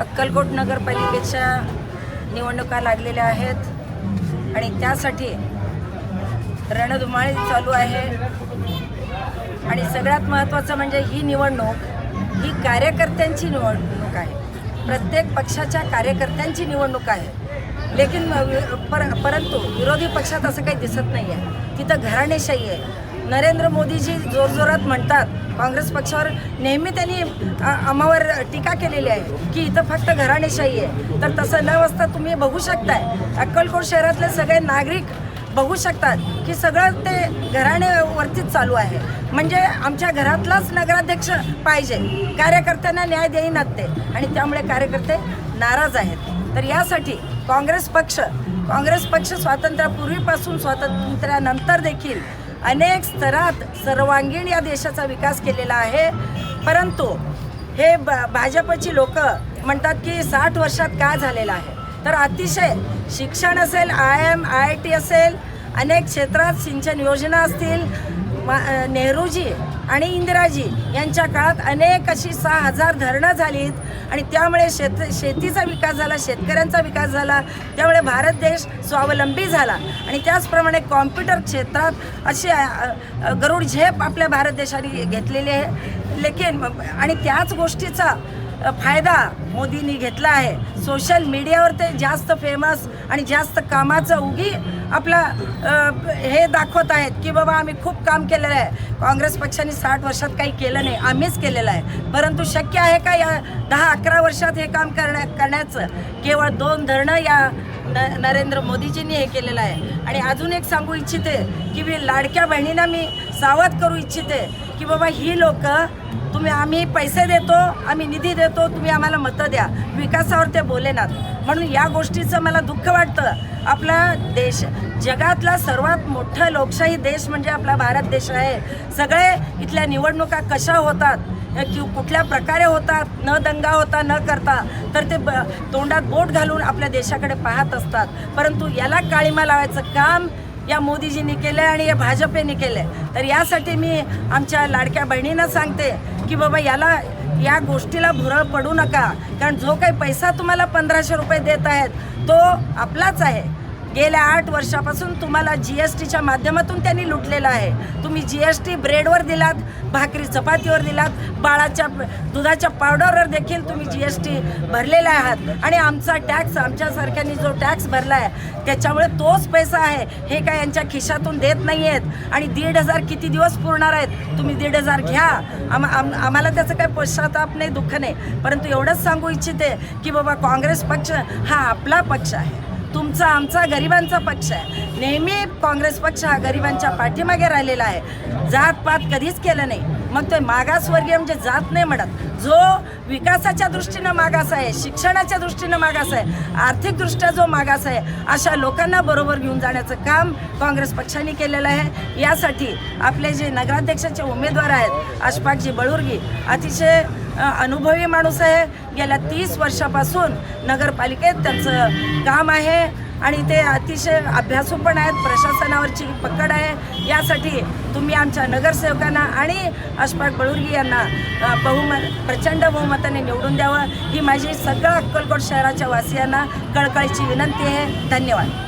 अक्कलकोट नगरपालिकेच्या निवडणुका लागलेल्या आहेत आणि त्यासाठी रणधुमाळी चालू आहे. आणि सगळ्यात महत्त्वाचं म्हणजे ही निवडणूक ही कार्यकर्त्यांची निवडणूक आहे. प्रत्येक पक्षाच्या कार्यकर्त्यांची निवडणूक आहे. लेकिन पर परंतु विरोधी पक्षात असं काही दिसत नाही आहे तिथं घराणेशाही आहे. नरेंद्र मोदीजी जोरजोरात म्हणतात काँग्रेस पक्षावर नेहमी त्यांनी आम्हावर टीका केलेली आहे की इथं फक्त घराणेशाही आहे. तर तसं न असता तुम्ही बघू शकताय. अक्कलकोट शहरातले सगळे नागरिक बघू शकतात की सगळं ते घराण्यावरतीच चालू आहे. म्हणजे आमच्या घरातलाच नगराध्यक्ष पाहिजे. कार्यकर्त्यांना न्याय देईनात ते. आणि त्यामुळे कार्यकर्ते नाराज आहेत. तर यासाठी काँग्रेस पक्ष काँग्रेस पक्ष स्वातंत्र्यापूर्वीपासून स्वातंत्र्यानंतर देखील अनेक स्तरात सर्वांगीण या देशाचा विकास केलेला आहे. परंतु हे ब भाजपची लोक म्हणतात की साठ वर्षात काय झालेलं आहे? तर अतिशय शिक्षण असेल I M I I T असेल अनेक क्षेत्रात सिंचन योजना असतील मा- नेहरूजी आणि इंदिराजी यांच्या काळात अनेक अशी सहा हजार धरणं झालीत. आणि त्यामुळे शेत शेतीचा विकास झाला शेतकऱ्यांचा विकास झाला. त्यामुळे भारत देश स्वावलंबी झाला. आणि त्याचप्रमाणे कॉम्प्युटर क्षेत्रात अशी गरुड झेप आपल्या भारत देशाने घेतलेली आहे. लेकिन आणि त्याच गोष्टीचा फायदा मोदींनी घेतला आहे. सोशल मीडियावर ते जास्त फेमस आणि जास्त कामाचं उगी आपला हे दाखवत आहेत की बाबा आम्ही खूप काम केलेलं आहे. काँग्रेस पक्षाने साठ वर्षात काही केलं नाही आम्हीच केलेलं आहे. परंतु शक्य आहे का या दहा अकरा वर्षात हे काम करण्या करण्याचं? केवळ दोन धरणं या न नरेंद्र मोदीजींनी हे केलेलं आहे. आणि अजून एक सांगू इच्छिते की मी लाडक्या बहिणींना मी सावध करू इच्छिते की बाबा ही लोक तुम्ही आम्ही पैसे देतो आम्ही निधी देतो तुम्ही आम्हाला मतं द्या. विकासावर ते बोलेनात. म्हणून या गोष्टीचं मला दुःख वाटतं. आपला देश जगातला सर्वात मोठा लोकशाही देश म्हणजे आपला भारत देश आहे. सगळे इथल्या निवडणुका कशा होतात कि कुठल्या प्रकारे होतात न दंगा होता न करता तर ते ब तोंडात बोट घालून आपल्या देशाकडे पाहत असतात. परंतु याला काळीमा लावायचं काम या मोदीजींनी केलं आहे आणि या भाजपेने केलं आहे तर यासाठी मी आमच्या लाडक्या बहिणींना सांगते की बाबा याला या गोष्टीला भुरळ पडू नका. कारण जो काही पैसा तुम्हाला पंधराशे रुपये देत आहेत तो आपलाच आहे. गेल्या आठ वर्षापासून तुम्हाला जी एस टीच्या माध्यमातून त्यांनी लुटलेलं आहे. तुम्ही जी एस टी ब्रेडवर दिलात भाकरी चपातीवर दिलात बाळाच्या दुधाच्या पावडरवर देखील तुम्ही जी एस टी भरलेला आहात. आणि आमचा टॅक्स आमच्यासारख्यांनी जो टॅक्स भरला आहे त्याच्यामुळे तोच पैसा आहे हे काय यांच्या खिशातून देत नाही आहेत आणि दीड हजार किती दिवस पुरणार आहेत तुम्ही दीड हजार घ्या. आम आम आम्हाला त्याचं काही पश्चाताप नाही दुःख नाही. परंतु एवढंच सांगू इच्छिते की बाबा काँग्रेस पक्ष हा आपला पक्ष आहे. तुमचा आमचा गरिबांचा पक्ष आहे. नेहमी काँग्रेस पक्ष हा गरिबांच्या पाठीमागे राहिलेला आहे. जातपात कधीच केलं नाही. मग ते मागासवर्गीय म्हणजे जात नाही म्हणत. जो विकासाच्या दृष्टीनं मागास आहे शिक्षणाच्या दृष्टीनं मागास आहे आर्थिकदृष्ट्या जो मागास आहे अशा लोकांना बरोबर घेऊन जाण्याचं काम काँग्रेस पक्षाने केलेलं आहे. यासाठी आपले जे नगराध्यक्षाचे उमेदवार आहेत अशफाकजी बळुर्गी अतिशय अनुभवी माणूस आहे. गेल्या तीस वर्षापासून नगरपालिकेत त्यांचं काम आहे आणि ते अतिशय अभ्यासू पण आहेत प्रशासनावरची पकड आहे. यासाठी तुम्ही आमच्या नगरसेवकांना आणि अशफाक बळुर्गी यांना बहुमत प्रचंड बहुमताने निवडून द्यावं. ही माझी सगळ्या अक्कलकोट शहराच्या वासियांना कळकळीची विनंती आहे. धन्यवाद.